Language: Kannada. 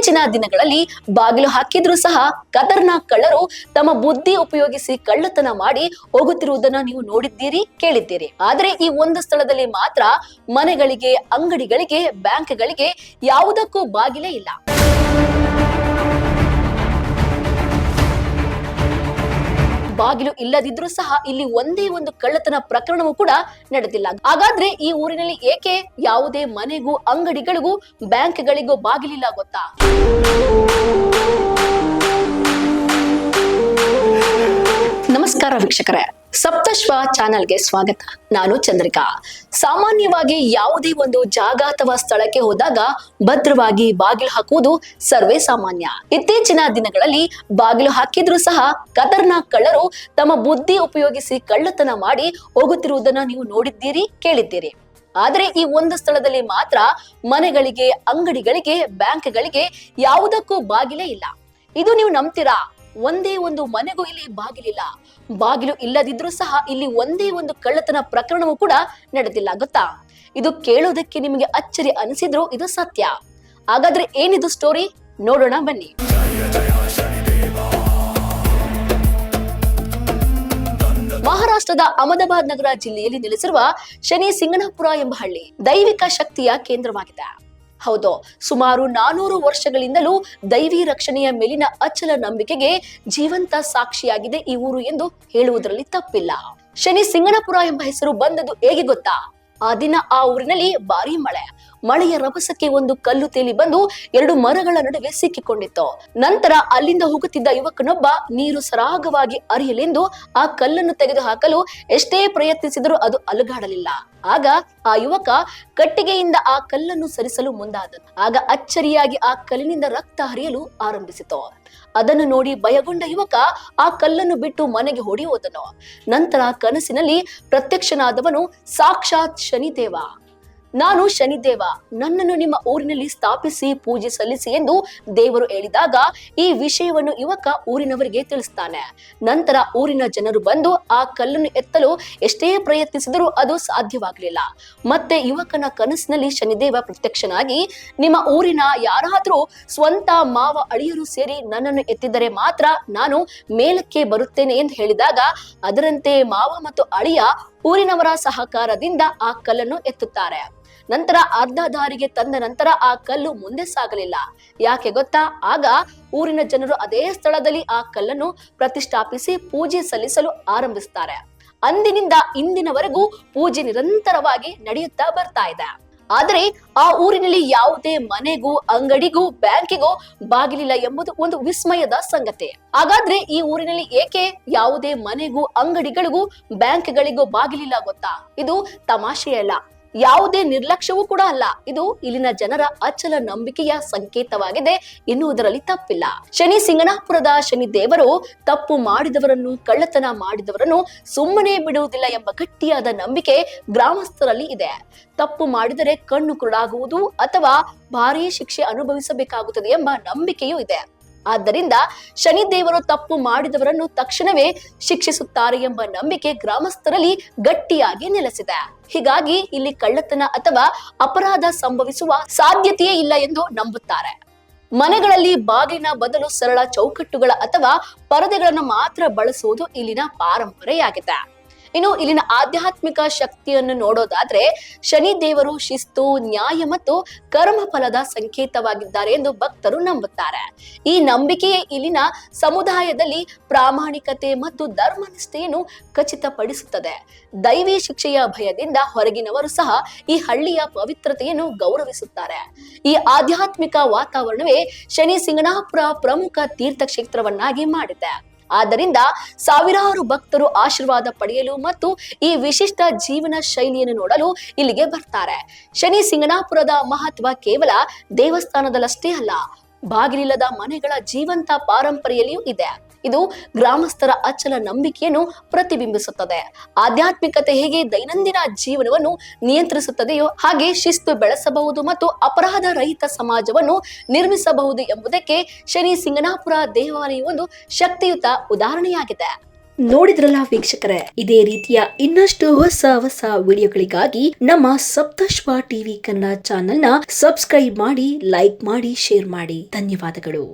ಇತ್ತೀಚಿನ ದಿನಗಳಲ್ಲಿ ಬಾಗಿಲು ಹಾಕಿದ್ರೂ ಸಹ ಖತರ್ನಾಕ್ ಕಳ್ಳರು ತಮ್ಮ ಬುದ್ಧಿ ಉಪಯೋಗಿಸಿ ಕಳ್ಳತನ ಮಾಡಿ ಹೋಗುತ್ತಿರುವುದನ್ನ ನೀವು ನೋಡಿದ್ದೀರಿ, ಕೇಳಿದ್ದೀರಿ. ಆದ್ರೆ ಈ ಒಂದು ಸ್ಥಳದಲ್ಲಿ ಮಾತ್ರ ಮನೆಗಳಿಗೆ, ಅಂಗಡಿಗಳಿಗೆ, ಬ್ಯಾಂಕ್ಗಳಿಗೆ ಯಾವುದಕ್ಕೂ ಬಾಗಿಲೇ ಇಲ್ಲ. ಬಾಗಿಲು ಇಲ್ಲದಿದ್ರೂ ಸಹ ಇಲ್ಲಿ ಒಂದೇ ಒಂದು ಕಳ್ಳತನ ಪ್ರಕರಣವೂ ಕೂಡ ನಡೆದಿಲ್ಲ. ಹಾಗಾದ್ರೆ ಈ ಊರಿನಲ್ಲಿ ಏಕೆ ಯಾವುದೇ ಮನೆಗೂ ಅಂಗಡಿಗಳಿಗೂ ಬ್ಯಾಂಕ್ಗಳಿಗೂ ಬಾಗಿಲಿಲ್ಲ ಗೊತ್ತಾ? ನಮಸ್ಕಾರ ವೀಕ್ಷಕರೇ. ಸಪ್ತಶ್ವ ಚಾನೆಲ್ಗೆ ಸ್ವಾಗತ. ನಾನು ಚಂದ್ರಿಕಾ. ಸಾಮಾನ್ಯವಾಗಿ ಯಾವುದೇ ಒಂದು ಜಾಗ ಅಥವಾ ಸ್ಥಳಕ್ಕೆ ಹೋದಾಗ ಭದ್ರವಾಗಿ ಬಾಗಿಲು ಹಾಕುವುದು ಸರ್ವೇ ಸಾಮಾನ್ಯ. ಇತ್ತೀಚಿನ ದಿನಗಳಲ್ಲಿ ಬಾಗಿಲು ಹಾಕಿದ್ರೂ ಸಹ ಖತರ್ನಾಕ್ ಕಳ್ಳರು ತಮ್ಮ ಬುದ್ಧಿ ಉಪಯೋಗಿಸಿ ಕಳ್ಳತನ ಮಾಡಿ ಹೋಗುತ್ತಿರುವುದನ್ನ ನೀವು ನೋಡಿದ್ದೀರಿ, ಕೇಳಿದ್ದೀರಿ. ಆದರೆ ಈ ಒಂದು ಸ್ಥಳದಲ್ಲಿ ಮಾತ್ರ ಮನೆಗಳಿಗೆ, ಅಂಗಡಿಗಳಿಗೆ, ಬ್ಯಾಂಕ್ಗಳಿಗೆ ಯಾವುದಕ್ಕೂ ಬಾಗಿಲೇ ಇಲ್ಲ. ಇದು ನೀವು ನಂಬ್ತೀರಾ? ಒಂದೇ ಒಂದು ಮನೆಗೂ ಇಲ್ಲಿ ಬಾಗಿಲಿಲ್ಲ. ಬಾಗಿಲು ಇಲ್ಲದಿದ್ರೂ ಸಹ ಇಲ್ಲಿ ಒಂದೇ ಒಂದು ಕಳ್ಳತನ ಪ್ರಕರಣವೂ ಕೂಡ ನಡೆದಿಲ್ಲ, ಗೊತ್ತಾ? ಇದು ಕೇಳೋದಕ್ಕೆ ನಿಮಗೆ ಅಚ್ಚರಿ ಅನಿಸಿದ್ರು ಇದು ಸತ್ಯ. ಹಾಗಾದ್ರೆ ಏನಿದು ಸ್ಟೋರಿ ನೋಡೋಣ, ಬನ್ನಿ. ಮಹಾರಾಷ್ಟ್ರದ ಅಹಮದಾಬಾದ್ ನಗರ ಜಿಲ್ಲೆಯಲ್ಲಿ ನೆಲೆಸಿರುವ ಶನಿ ಸಿಂಗಣಾಪುರ ಎಂಬ ಹಳ್ಳಿ ದೈವಿಕ ಶಕ್ತಿಯ ಕೇಂದ್ರವಾಗಿದೆ. ಹೌದು. ಸುಮಾರು ನಾನೂರು ವರ್ಷಗಳಿಂದಲೂ ದೈವಿ ರಕ್ಷಣೆಯ ಮೇಲಿನ ಅಚಲ ನಂಬಿಕೆಗೆ ಜೀವಂತ ಸಾಕ್ಷಿಯಾಗಿದೆ ಈ ಊರು ಎಂದು ಹೇಳುವುದರಲ್ಲಿ ತಪ್ಪಿಲ್ಲ. ಶನಿ ಸಿಂಗಣಪುರ ಎಂಬ ಹೆಸರು ಬಂದದ್ದು ಹೇಗೆ ಗೊತ್ತಾ? ಆ ದಿನ ಆ ಊರಿನಲ್ಲಿ ಭಾರಿ ಮಳೆ. ಮಳೆಯ ರಭಸಕ್ಕೆ ಒಂದು ಕಲ್ಲು ತೇಲಿ ಬಂದು ಎರಡು ಮರಗಳ ನಡುವೆ ಸಿಕ್ಕಿಕೊಂಡಿತ್ತು. ನಂತರ ಅಲ್ಲಿಂದ ಹೋಗುತ್ತಿದ್ದ ಯುವಕನೊಬ್ಬ ನೀರು ಸರಾಗವಾಗಿ ಅರಿಯಲೆಂದು ಆ ಕಲ್ಲನ್ನು ತೆಗೆದು ಹಾಕಲು ಎಷ್ಟೇ ಪ್ರಯತ್ನಿಸಿದರೂ ಅದು ಅಲುಗಾಡಲಿಲ್ಲ. ಆಗ ಆ ಯುವಕ ಕಟ್ಟಿಗೆಯಿಂದ ಆ ಕಲ್ಲನ್ನು ಸರಿಸಲು ಮುಂದಾದನು ಆಗ ಅಚ್ಚರಿಯಾಗಿ ಆ ಕಲ್ಲಿನಿಂದ ರಕ್ತ ಹರಿಯಲು ಆರಂಭಿಸಿತು. ಅದನ್ನು ನೋಡಿ ಭಯಗೊಂಡ ಯುವಕ ಆ ಕಲ್ಲನ್ನು ಬಿಟ್ಟು ಮನೆಗೆ ಹೊಡಿ ನಂತರ ಕನಸಿನಲ್ಲಿ ಪ್ರತ್ಯಕ್ಷನಾದವನು ಸಾಕ್ಷಾತ್ ಶನಿದೇವ. ನಾನು ಶನಿದೇವ. ನನ್ನನ್ನು ನಿಮ್ಮ ಊರಿನಲ್ಲಿ ಸ್ಥಾಪಿಸಿ, ಪೂಜೆ ಸಲ್ಲಿಸಿ ಎಂದು ದೇವರು ಹೇಳಿದಾಗ ಈ ವಿಷಯವನ್ನು ಯುವಕ ಊರಿನವರಿಗೆ ತಿಳಿಸ್ತಾನೆ. ನಂತರ ಊರಿನ ಜನರು ಬಂದು ಆ ಕಲ್ಲನ್ನು ಎತ್ತಲು ಎಷ್ಟೇ ಪ್ರಯತ್ನಿಸಿದರೂ ಅದು ಸಾಧ್ಯವಾಗಲಿಲ್ಲ. ಮತ್ತೆ ಯುವಕನ ಕನಸಿನಲ್ಲಿ ಶನಿದೇವ ಪ್ರತ್ಯಕ್ಷನಾಗಿ, ನಿಮ್ಮ ಊರಿನ ಯಾರಾದರೂ ಸ್ವಂತ ಮಾವ ಅಳಿಯರು ಸೇರಿ ನನ್ನನ್ನು ಎತ್ತಿದರೆ ಮಾತ್ರ ನಾನು ಮೇಲಕ್ಕೆ ಬರುತ್ತೇನೆ ಎಂದು ಹೇಳಿದಾಗ, ಅದರಂತೆ ಮಾವ ಮತ್ತು ಅಳಿಯ ಊರಿನವರ ಸಹಕಾರದಿಂದ ಆ ಕಲ್ಲನ್ನು ಎತ್ತುತ್ತಾರೆ. ನಂತರ ಅರ್ಧ ದಾರಿಗೆ ತಂದ ನಂತರ ಆ ಕಲ್ಲು ಮುಂದೆ ಸಾಗಲಿಲ್ಲ. ಯಾಕೆ ಗೊತ್ತಾ? ಆಗ ಊರಿನ ಜನರು ಅದೇ ಸ್ಥಳದಲ್ಲಿ ಆ ಕಲ್ಲನ್ನು ಪ್ರತಿಷ್ಠಾಪಿಸಿ ಪೂಜೆ ಸಲ್ಲಿಸಲು ಆರಂಭಿಸ್ತಾರೆ. ಅಂದಿನಿಂದ ಇಂದಿನವರೆಗೂ ಪೂಜೆ ನಿರಂತರವಾಗಿ ನಡೆಯುತ್ತಾ ಬರ್ತಾ ಇದೆ. ಆದರೆ ಆ ಊರಿನಲ್ಲಿ ಯಾವುದೇ ಮನೆಗೂ, ಅಂಗಡಿಗೂ, ಬ್ಯಾಂಕಿಗೂ ಬಾಗಿಲಿಲ್ಲ ಎಂಬುದು ಒಂದು ವಿಸ್ಮಯದ ಸಂಗತಿ. ಹಾಗಾದ್ರೆ ಈ ಊರಿನಲ್ಲಿ ಏಕೆ ಯಾವುದೇ ಮನೆಗೂ, ಅಂಗಡಿಗಳಿಗೂ, ಬ್ಯಾಂಕ್ಗಳಿಗೂ ಬಾಗಿಲಿಲ್ಲ ಗೊತ್ತಾ? ಇದು ತಮಾಷೆಯಲ್ಲ. ಯಾವುದೇ ನಿರ್ಲಕ್ಷ್ಯವೂ ಕೂಡ ಅಲ್ಲ. ಇದು ಇಲ್ಲಿನ ಜನರ ಅಚಲ ನಂಬಿಕೆಯ ಸಂಕೇತವಾಗಿದೆ ಎನ್ನುವುದರಲ್ಲಿ ತಪ್ಪಿಲ್ಲ. ಶನಿ ಸಿಂಗಣಾಪುರದ ಶನಿ ದೇವರು ತಪ್ಪು ಮಾಡಿದವರನ್ನು, ಕಳ್ಳತನ ಮಾಡಿದವರನ್ನು ಸುಮ್ಮನೆ ಬಿಡುವುದಿಲ್ಲ ಎಂಬ ಗಟ್ಟಿಯಾದ ನಂಬಿಕೆ ಗ್ರಾಮಸ್ಥರಲ್ಲಿ ಇದೆ. ತಪ್ಪು ಮಾಡಿದರೆ ಕಣ್ಣು ಕುರುಡಾಗುವುದು ಅಥವಾ ಭಾರೀ ಶಿಕ್ಷೆ ಅನುಭವಿಸಬೇಕಾಗುತ್ತದೆ ಎಂಬ ನಂಬಿಕೆಯೂ ಇದೆ. ಆದ್ದರಿಂದ ಶನಿದೇವರು ತಪ್ಪು ಮಾಡಿದವರನ್ನು ತಕ್ಷಣವೇ ಶಿಕ್ಷಿಸುತ್ತಾರೆ ಎಂಬ ನಂಬಿಕೆ ಗ್ರಾಮಸ್ಥರಲ್ಲಿ ಗಟ್ಟಿಯಾಗಿ ನೆಲೆಸಿದೆ. ಹೀಗಾಗಿ ಇಲ್ಲಿ ಕಳ್ಳತನ ಅಥವಾ ಅಪರಾಧ ಸಂಭವಿಸುವ ಸಾಧ್ಯತೆಯೇ ಇಲ್ಲ ಎಂದು ನಂಬುತ್ತಾರೆ. ಮನೆಗಳಲ್ಲಿ ಬಾಗಿಲಿನ ಬದಲು ಸರಳ ಚೌಕಟ್ಟುಗಳ ಅಥವಾ ಪರದೆಗಳನ್ನು ಮಾತ್ರ ಬಳಸುವುದು ಇಲ್ಲಿನ ಪರಂಪರೆಯಾಗಿದೆ. ಇನ್ನು ಇಲ್ಲಿನ ಆಧ್ಯಾತ್ಮಿಕ ಶಕ್ತಿಯನ್ನು ನೋಡೋದಾದ್ರೆ ಶನಿ ದೇವರು ಶಿಸ್ತು, ನ್ಯಾಯ ಮತ್ತು ಕರ್ಮ ಫಲದ ಸಂಕೇತವಾಗಿದ್ದಾರೆ ಎಂದು ಭಕ್ತರು ನಂಬುತ್ತಾರೆ. ಈ ನಂಬಿಕೆಯೇ ಇಲ್ಲಿನ ಸಮುದಾಯದಲ್ಲಿ ಪ್ರಾಮಾಣಿಕತೆ ಮತ್ತು ಧರ್ಮನಿಷ್ಠೆಯನ್ನು ಖಚಿತಪಡಿಸುತ್ತದೆ. ದೈವಿ ಶಿಕ್ಷೆಯ ಭಯದಿಂದ ಹೊರಗಿನವರು ಸಹ ಈ ಹಳ್ಳಿಯ ಪವಿತ್ರತೆಯನ್ನು ಗೌರವಿಸುತ್ತಾರೆ. ಈ ಆಧ್ಯಾತ್ಮಿಕ ವಾತಾವರಣವೇ ಶನಿ ಸಿಂಗಣಾಪುರ ಪ್ರಮುಖ ತೀರ್ಥಕ್ಷೇತ್ರವನ್ನಾಗಿ ಮಾಡಿದೆ. ಆದ್ದರಿಂದ ಸಾವಿರಾರು ಭಕ್ತರು ಆಶೀರ್ವಾದ ಪಡೆಯಲು ಮತ್ತು ಈ ವಿಶಿಷ್ಟ ಜೀವನ ಶೈಲಿಯನ್ನು ನೋಡಲು ಇಲ್ಲಿಗೆ ಬರ್ತಾರೆ. ಶನಿ ಸಿಂಗಣಾಪುರದ ಮಹತ್ವ ಕೇವಲ ದೇವಸ್ಥಾನದಲ್ಲಷ್ಟೇ ಅಲ್ಲ, ಬಾಗಿಲಿಲ್ಲದ ಮನೆಗಳ ಜೀವಂತ ಪಾರಂಪರೆಯಲ್ಲಿಯೂ ಇದೆ. ಇದು ಗ್ರಾಮಸ್ಥರ ಅಚಲ ನಂಬಿಕೆಯನ್ನು ಪ್ರತಿಬಿಂಬಿಸುತ್ತದೆ. ಆಧ್ಯಾತ್ಮಿಕತೆ ಹೇಗೆ ದೈನಂದಿನ ಜೀವನವನ್ನು ನಿಯಂತ್ರಿಸುತ್ತದೆಯೋ ಹಾಗೆ ಶಿಸ್ತು ಬೆಳೆಸಬಹುದು ಮತ್ತು ಅಪರಾಧ ರಹಿತ ಸಮಾಜವನ್ನು ನಿರ್ಮಿಸಬಹುದು ಎಂಬುದಕ್ಕೆ ಶನಿ ಸಿಂಗನಾಪುರ ದೇವಾಲಯ ಒಂದು ಶಕ್ತಿಯುತ ಉದಾಹರಣೆಯಾಗಿದೆ. ನೋಡಿದ್ರಲ್ಲ ವೀಕ್ಷಕರೇ, ಇದೇ ರೀತಿಯ ಇನ್ನಷ್ಟು ಹೊಸ ಹೊಸ ವಿಡಿಯೋಗಳಿಗಾಗಿ ನಮ್ಮ ಸಪ್ತಶ್ವ ಟಿವಿ ಕನ್ನಡ ಚಾನೆಲ್ನ ಸಬ್ಸ್ಕ್ರೈಬ್ ಮಾಡಿ, ಲೈಕ್ ಮಾಡಿ, ಶೇರ್ ಮಾಡಿ. ಧನ್ಯವಾದಗಳು.